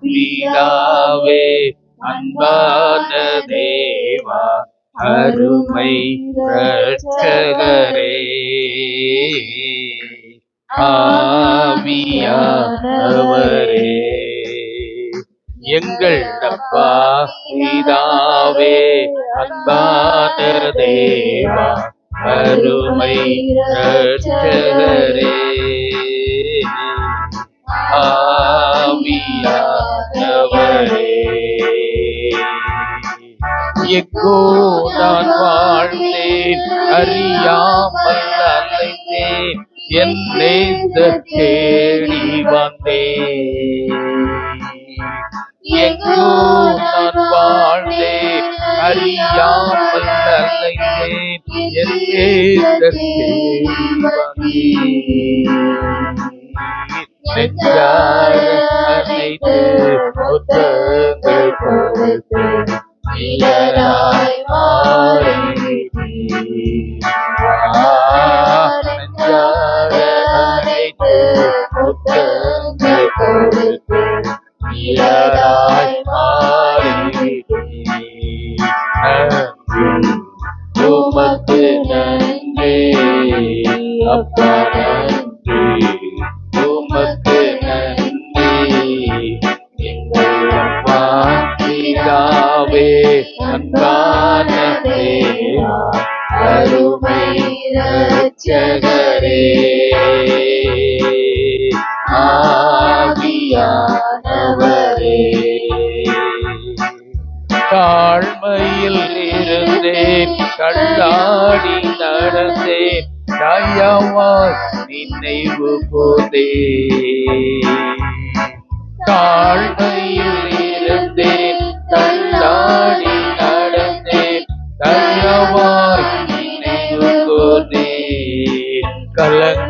பிதாவே அன்பான தேவா அருமை ரட்சகரே ஆவியானவரே எங்கள் அப்பா பிதாவே அன்பான தேவா அருமை ரட்சகரே ஆவியானவரே எக்கோ நான் வாழ்ந்தேன் அறியாமல் அலைந்தேன் என் நேச தேடி வந்தேன். எங்கோ நான் வாழ்ந்தேன் அறியாமல் அலைந்தேன் என் நேச தேடி வந்தேன். நெஞ்சார அனைத்து புத்தகத்தை கொடுத்து நீயராய் மாறி நெஞ்சார அனைத்து புத்தகங்கள் கொடுத்து நீயராய் மாறி உமக்கு நன்றி அப்பா அன்பான தேவா அருமை ரட்சகரே ஆவியானவரே. தாழ்மையில் இருந்தேன் கண்ணாடி நடந்தேன் தயவாய் நினைவு போதே தாழ்மையில்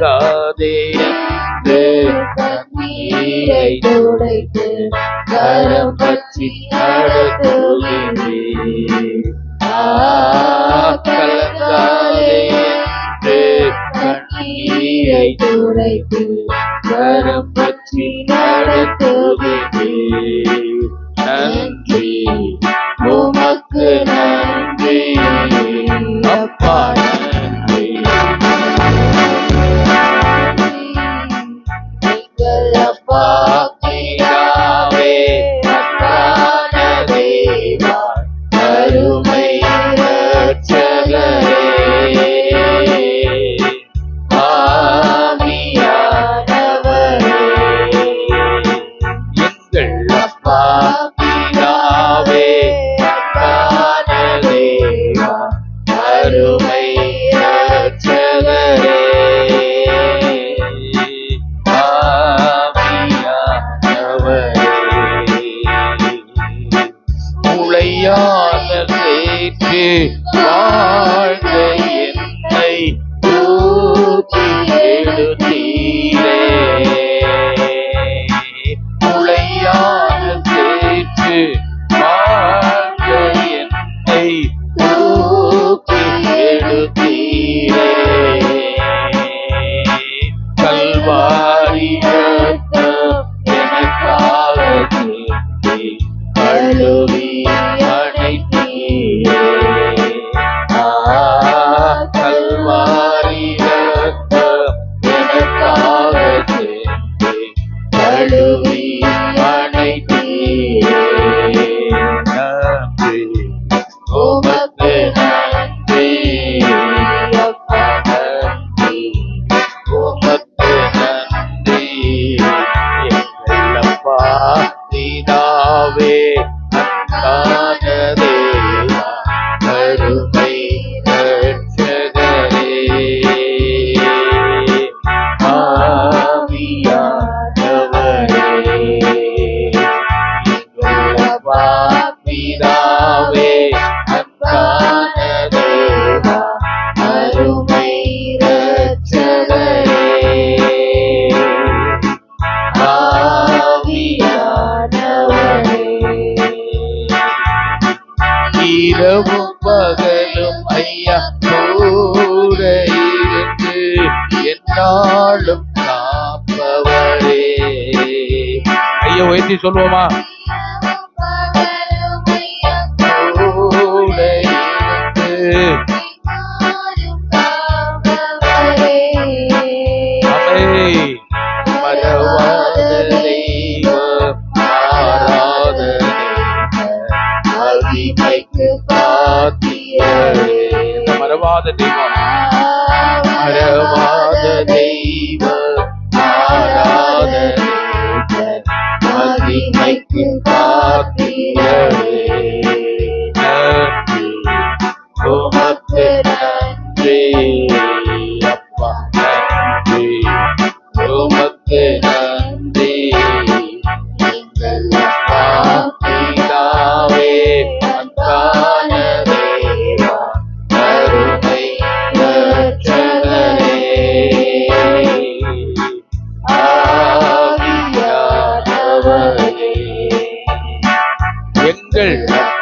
கலங்காதே நீரை துடைத்து கரம் பற்றி நடத்துகிறே கலங்காதே. கண்ணீரை துடைத்து கரம் பற்றி நடத்துகிறே நன்றி. உமக்கு நன்றி. அப்பா எங்கள் தேவா அருமை ரட்சகரே. ஆவியானவரே வாழ்ந்த என்னை தூக்கி எடுத்தீரே இரவும் பகலும் ஐயா கூட இருந்து என்னாலும் காப்பவரே. ஐயா உயர்த்தி சொல்வோமா மறவாதலை 真热